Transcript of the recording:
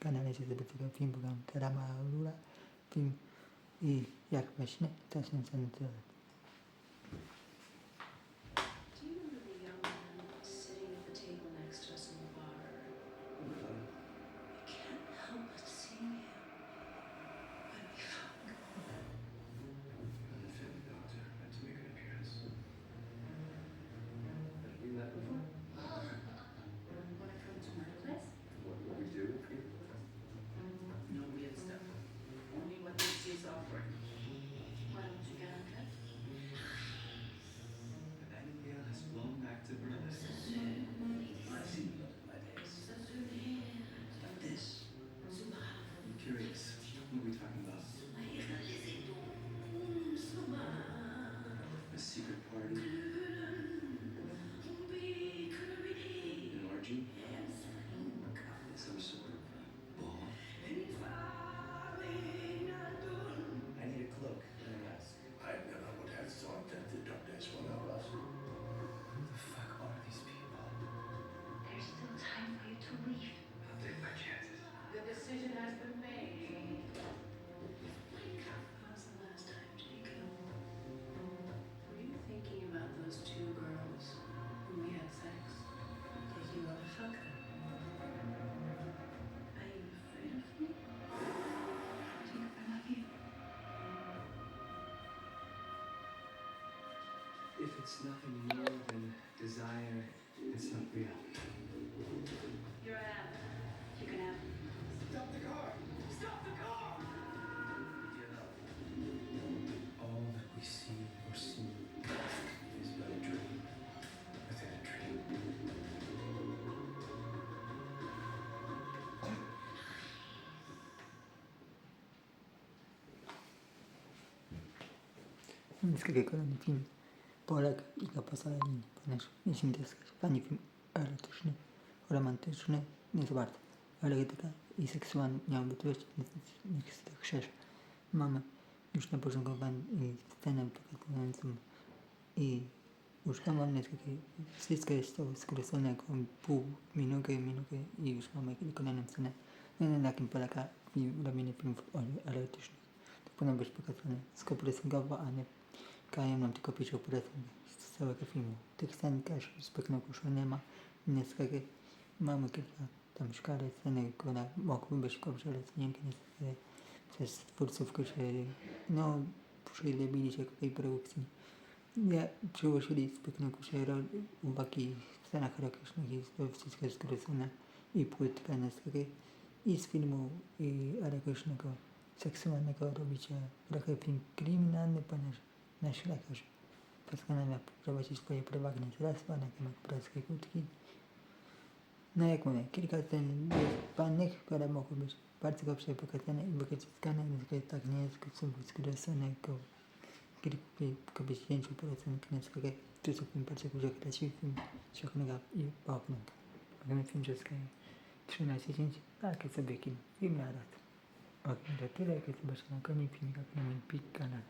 kanale się zobaczył film, program Rama Lula, film i jak właśnie czasem ten tyle. What are we talking about? If it's nothing more than desire, it's not real. Here I am. You can have Stop the car! Stop the car! All that we see or see is but a dream within a dream. Niskiego kolejny film Polak i Kapasa Linii, ponieważ jeśli interesuje Pani film erotyczny, romantyczny, nie za bardzo, erotyka i seksualny miałby treść, niech jest tak szerszy. Mamy już na porządku i scenę pokazującą i już tam mamy takie, wszystko jest to skrócone jako pół minutę, minutę i już mamy wykonaną scenę. No na takim polega film, robienie filmów erotycznych. To powinno być pokazane skopresingowo, a nie kają nam tylko 5% z całego filmu. Tych też z Peknokuszu nie ma. Niestety mamy kilka tam szkale sceny, które mogły być dobrze rozwinięte niestety przez twórców, którzy no przylebili się k tej produkcji. Nie przyłożyli z Peknokuszu uwagi w scenach erotycznych i to wszystko jest skrócone i płytkę niestety. I z filmu i erotycznego, seksualnego robicie trochę film kryminalny, ponieważ lekarz postanawia prowadzić swoje prywatne śledztwa na temat praskiej kłódki. No jak mówię, kilka scen pannych, które mogą być bardzo dobrze pokazane i wykorzystane, niestety tak nie jest, są skrócone jako kilku 10% niestety to są film bardzo dużo krasiwy film, ciągnęła i poknął. Mamy film wszystkie 13 10, takie sobie kino, film na raz. Ok, to tyle, jak zobaczymy na koniec filmika na moim kanale.